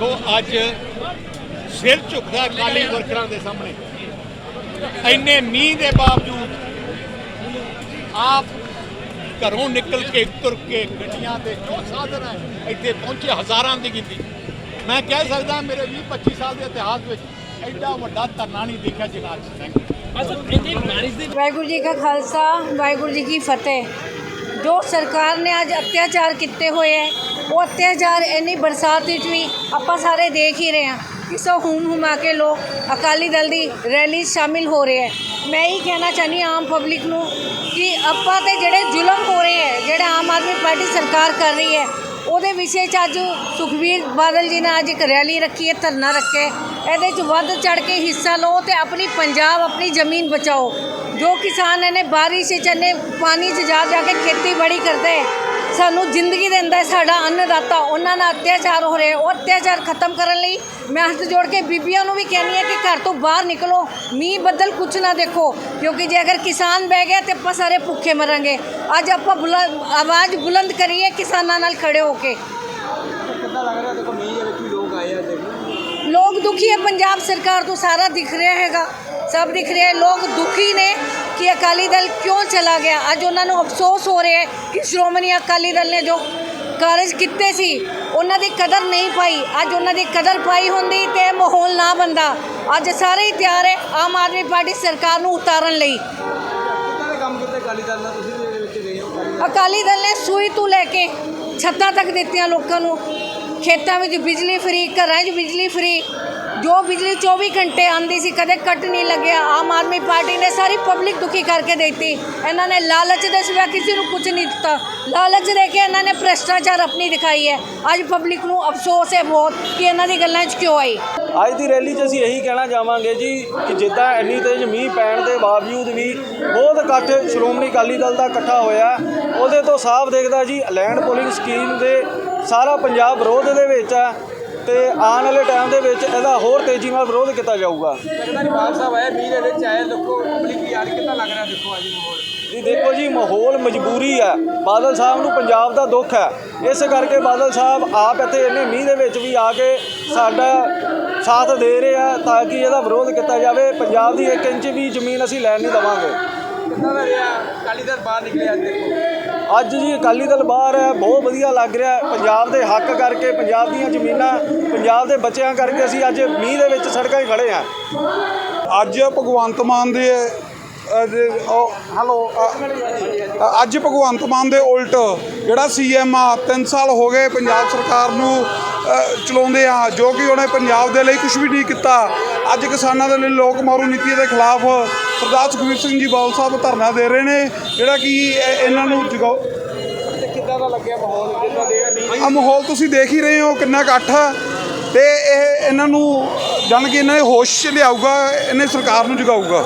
ਦੇਖੋ ਅੱਜ ਸਿਰ ਝੁਕਦਾ ਅਕਾਲੀ ਵਰਕਰਾਂ ਦੇ ਸਾਹਮਣੇ। ਇੰਨੇ ਮੀਂਹ ਦੇ ਬਾਵਜੂਦ ਆਪ ਘਰੋਂ ਨਿਕਲ ਕੇ ਤੁਰ ਕੇ ਗੱਡੀਆਂ ਤੇ ਜੋ ਸਾਧਨ ਹੈ ਇੱਥੇ ਪਹੁੰਚੇ ਹਜ਼ਾਰਾਂ ਦੀ ਗਿਣਤੀ। ਮੈਂ ਕਹਿ ਸਕਦਾ ਮੇਰੇ 20 25 ਸਾਲ ਦੇ ਇਤਿਹਾਸ ਵਿੱਚ ਐਡਾ ਵੱਡਾ ਧਰਨਾ ਨਹੀਂ ਦੇਖਿਆ ਜਿੰਨਾ ਅੱਜ ਥੈਂਕ ਯੂ ਵਾਹਿਗੁਰੂ ਜੀ ਕਾ ਖਾਲਸਾ ਵਾਹਿਗੁਰੂ ਜੀ ਕੀ ਫਤਿਹ। ਜੋ ਸਰਕਾਰ ਨੇ ਅੱਜ ਅਤਿਆਚਾਰ ਕੀਤੇ ਹੋਏ ਹੈ ਅਤਿਆਚਾਰ ਇੰਨੀ ਬਰਸਾਤ ਵਿੱਚ ਵੀ ਆਪਾਂ ਸਾਰੇ ਦੇਖ ਹੀ ਰਹੇ ਹਾਂ ਕਿ ਸੋ ਹੂਮ ਹੁਮਾ ਕੇ ਲੋਕ ਅਕਾਲੀ ਦਲ ਦੀ ਰੈਲੀ 'ਚ ਸ਼ਾਮਿਲ ਹੋ ਰਹੇ ਹੈ। ਮੈਂ ਇਹ ਕਹਿਣਾ ਚਾਹਨੀ ਆਮ ਪਬਲਿਕ ਨੂੰ ਕਿ ਆਪਾਂ ਤੇ ਜਿਹੜੇ ਜ਼ੁਲਮ ਹੋ ਰਹੇ ਹੈ ਜਿਹੜੇ ਆਮ ਆਦਮੀ ਪਾਰਟੀ ਸਰਕਾਰ ਕਰ ਰਹੀ ਹੈ ਉਹਦੇ ਵਿਸ਼ੇ 'ਚ ਅੱਜ ਸੁਖਬੀਰ ਬਾਦਲ ਜੀ ਨੇ ਅੱਜ ਇੱਕ ਰੈਲੀ ਰੱਖੀ ਹੈ ਧਰਨਾ ਰੱਖਿਆ ਇਹਦੇ 'ਚ ਵੱਧ ਚੜ ਕੇ ਹਿੱਸਾ ਲਓ ਤੇ ਆਪਣੀ ਪੰਜਾਬ ਆਪਣੀ ਜ਼ਮੀਨ ਬਚਾਓ। ਜੋ ਕਿਸਾਨ ਇਹਨੇ ਬਾਰਿਸ਼ 'ਚ ਨੇ ਪਾਣੀ 'ਚ ਜਾ ਜਾ ਕੇ ਖੇਤੀਬਾੜੀ ਕਰਦੇ ਹੈ, ਸਾਨੂੰ ਜ਼ਿੰਦਗੀ ਦਿੰਦਾ ਹੈ ਸਾਡਾ ਅੰਨਦਾਤਾ। ਉਹਨਾਂ ਨਾਲ ਅਤਿਆਚਾਰ ਹੋ ਰਿਹਾ। ਉਹ ਅਤਿਆਚਾਰ ਖਤਮ ਕਰਨ ਲਈ ਮੈਂ ਹੱਥ ਜੋੜ ਕੇ ਬੀਬੀਆਂ ਨੂੰ ਵੀ ਕਹਿੰਦੀ ਹਾਂ ਕਿ ਘਰ ਤੋਂ ਬਾਹਰ ਨਿਕਲੋ। ਮੀਂਹ ਬੱਦਲ ਕੁਝ ਨਾ ਦੇਖੋ ਕਿਉਂਕਿ ਜੇ ਅਗਰ ਕਿਸਾਨ ਬਹਿ ਗਿਆ ਤੇ ਆਪਾਂ ਸਾਰੇ ਭੁੱਖੇ ਮਰਾਂਗੇ। ਅੱਜ ਆਪਾਂ ਬੁਲੰਦ ਆਵਾਜ਼ ਬੁਲੰਦ ਕਰੀਏ ਕਿਸਾਨਾਂ ਨਾਲ ਖੜੇ ਹੋ ਕੇ। ਕਿੱਦਾਂ ਲੱਗ ਰਿਹਾ? ਦੇਖੋ ਮੀਂਹ ਦੇ ਵਿੱਚ ਵੀ ਲੋਕ ਆਏ ਆ ਦੇਖੋ ਲੋਕ ਦੁਖੀ ਹੈ। ਪੰਜਾਬ ਸਰਕਾਰ ਤੋਂ ਸਾਰਾ ਦਿਖ ਰਿਹਾ ਹੈਗਾ। ਸਭ ਦਿਖ ਰਿਹਾ ਹੈ। ਲੋਕ ਦੁਖੀ ਨੇ। ਅਕਾਲੀ ਦਲ ਕਿਉਂ ਚਲਾ ਗਿਆ? ਅੱਜ ਉਹਨਾਂ ਨੂੰ ਅਫਸੋਸ ਹੋ ਰਿਹਾ ਹੈ ਕਿ ਸ਼੍ਰੋਮਣੀ ਅਕਾਲੀ ਦਲ ਨੇ ਜੋ ਕਾਰਜ ਕੀਤੇ ਸੀ, ਉਹਨਾਂ ਦੀ ਕਦਰ ਨਹੀਂ ਪਾਈ। ਅੱਜ ਉਹਨਾਂ ਦੀ ਕਦਰ ਪਾਈ ਹੁੰਦੀ ਤੇ ਮਾਹੌਲ ਨਾ ਬੰਦਾ ਅੱਜ ਸਾਰੇ ਹੀ ਤਿਆਰ ਹੈ ਆਮ ਆਦਮੀ ਪਾਰਟੀ ਸਰਕਾਰ ਨੂੰ ਉਤਾਰਨ ਲਈ। ਅਕਾਲੀ ਦਲ ਅਕਾਲੀ ਦਲ ਨੇ ਸੂਈ ਤੋਂ ਲੈ ਕੇ ਛੱਤਾਂ ਤੱਕ ਦਿੱਤੀਆਂ ਲੋਕਾਂ ਨੂੰ। ਖੇਤਾਂ ਵਿੱਚ ਬਿਜਲੀ ਫਰੀ, ਘਰਾਂ 'ਚ ਬਿਜਲੀ ਫਰੀ। ਜੋ ਬਿਜਲੀ 24 ਘੰਟੇ ਆਂਦੀ ਸੀ, ਕਦੇ ਕੱਟ ਨਹੀਂ ਲੱਗਿਆ। ਆਮ ਆਦਮੀ ਪਾਰਟੀ ਨੇ ਸਾਰੀ ਪਬਲਿਕ ਦੁਖੀ ਕਰਕੇ ਦਿੱਤੀ। ਇਹਨਾਂ ਨੇ ਲਾਲਚ ਦੇ ਸਿਵਾ ਕਿਸੇ ਨੂੰ ਕੁਝ ਨਹੀਂ ਦਿੱਤਾ। ਲਾਲਚ ਦੇ ਕੇ ਇਹਨਾਂ ਨੇ ਭ੍ਰਿਸ਼ਟਾਚਾਰ ਆਪਣੀ ਦਿਖਾਈ ਹੈ। ਅੱਜ ਪਬਲਿਕ ਨੂੰ ਅਫਸੋਸ ਹੈ ਬਹੁਤ ਕਿ ਇਹਨਾਂ ਦੀ ਗੱਲਾਂ 'ਚ ਕਿਉਂ ਆਈ। ਅੱਜ ਦੀ ਰੈਲੀ 'ਚ ਅਸੀਂ ਇਹੀ ਕਹਿਣਾ ਚਾਹਾਂਗੇ ਜੀ ਕਿ ਜਿੱਦਾਂ ਇੰਨੀ ਤੇਜ਼ ਮੀਂਹ ਪੈਣ ਦੇ ਬਾਵਜੂਦ ਵੀ ਬਹੁਤ ਇਕੱਠ ਸ਼੍ਰੋਮਣੀ ਅਕਾਲੀ ਦਲ ਦਾ ਇਕੱਠਾ ਹੋਇਆ। ਉਹਦੇ ਤੋਂ ਸਾਫ਼ ਦੇਖਦਾ ਜੀ, ਲੈਂਡ ਪੋਲਿੰਗ ਸਕੀਮ ਦੇ ਸਾਰਾ ਪੰਜਾਬ ਵਿਰੋਧ ਦੇ ਵਿੱਚ ਹੈ ਤੇ ਆਉਣ ਵਾਲੇ ਟਾਈਮ ਦੇ ਵਿੱਚ ਇਹਦਾ ਹੋਰ ਤੇਜ਼ੀ ਨਾਲ ਵਿਰੋਧ ਕੀਤਾ ਜਾਊਗਾ। ਬਾਲ ਸਾਹਿਬ ਆਏ ਮੀਂਹ ਦੇ ਵਿੱਚ ਆਏ ਲੋਕੋ ਪਬਲਿਕ ਰਹੀ ਕਿੱਦਾਂ ਲੱਗ ਰਿਹਾ ਦੇਖੋ ਅੱਜ ਮਾਹੌਲ? ਜੀ ਦੇਖੋ ਜੀ ਮਾਹੌਲ ਮਜਬੂਰੀ ਹੈ। ਬਾਦਲ ਸਾਹਿਬ ਨੂੰ ਪੰਜਾਬ ਦਾ ਦੁੱਖ ਹੈ। ਇਸ ਕਰਕੇ ਬਾਦਲ ਸਾਹਿਬ ਆਪ ਇੱਥੇ ਇੰਨੇ ਮੀਂਹ ਦੇ ਵਿੱਚ ਵੀ ਆ ਕੇ ਸਾਡਾ ਸਾਥ ਦੇ ਰਹੇ ਆ ਤਾਂ ਕਿ ਇਹਦਾ ਵਿਰੋਧ ਕੀਤਾ ਜਾਵੇ। ਪੰਜਾਬ ਦੀ 1 ਇੰਚ ਵੀ ਜ਼ਮੀਨ ਅਸੀਂ ਲੈਣ ਨਹੀਂ ਦੇਵਾਂਗੇ। ਦਾ ਰਿਹਾ? ਅਕਾਲੀ ਦਲ ਬਾਹਰ ਨਿਕਲੇ ਅੱਜ ਦੇਖੋ। ਅੱਜ ਜੀ ਅਕਾਲੀ ਦਲ ਬਾਹਰ ਹੈ ਬਹੁਤ ਵਧੀਆ ਲੱਗ ਰਿਹਾ ਪੰਜਾਬ ਦੇ ਹੱਕ ਕਰਕੇ ਪੰਜਾਬ ਦੀਆਂ ਜ਼ਮੀਨਾਂ ਪੰਜਾਬ ਦੇ ਬੱਚਿਆਂ ਕਰਕੇ ਅਸੀਂ ਅੱਜ ਮੀਂਹ ਦੇ ਵਿੱਚ ਸੜਕਾਂ 'ਤੇ ਖੜੇ ਹਾਂ। ਅੱਜ ਭਗਵੰਤ ਮਾਨ ਦੇ ਅ, ਅੱਜ ਭਗਵੰਤ ਮਾਨ ਦੇ ਉਲਟ ਜਿਹੜਾ ਸੀਐਮ ਆ 3 ਸਾਲ ਹੋ ਗਏ ਪੰਜਾਬ ਸਰਕਾਰ ਨੂੰ ਚਲਾਉਂਦੇ ਆ, ਜੋ ਕਿ ਉਹਨੇ ਪੰਜਾਬ ਦੇ ਲਈ ਕੁਝ ਵੀ ਨਹੀਂ ਕੀਤਾ। ਅੱਜ ਕਿਸਾਨਾਂ ਦੇ ਲਈ ਲੋਕ ਮਾਰੂ ਨੀਤੀ ਦੇ ਖਿਲਾਫ ਸਰਦਾਰ ਸੁਖਬੀਰ ਸਿੰਘ ਜੀ ਬਾਲ ਸਾਹਿਬ ਧਰਨਾ ਦੇ ਰਹੇ ਨੇ, ਜਿਹੜਾ ਕਿ ਇਹਨਾਂ ਨੂੰ ਜਗਾਓ ਕਿੱਦਾਂ ਦਾ ਲੱਗਿਆ ਮਾਹੌਲ ਜਿੱਦਾਂ ਦੇ ਆ ਆ ਮਾਹੌਲ ਤੁਸੀਂ ਦੇਖ ਹੀ ਰਹੇ ਹੋ ਕਿੰਨਾ ਇਕੱਠ ਆ। ਤੇ ਇਹ ਇਹਨਾਂ ਨੂੰ ਜਾਣ ਕੇ ਇਹਨਾਂ ਦੇ ਹੋਸ਼ 'ਚ ਲਿਆਊਗਾ, ਇਹਨੇ ਸਰਕਾਰ ਨੂੰ ਜਗਾਊਗਾ।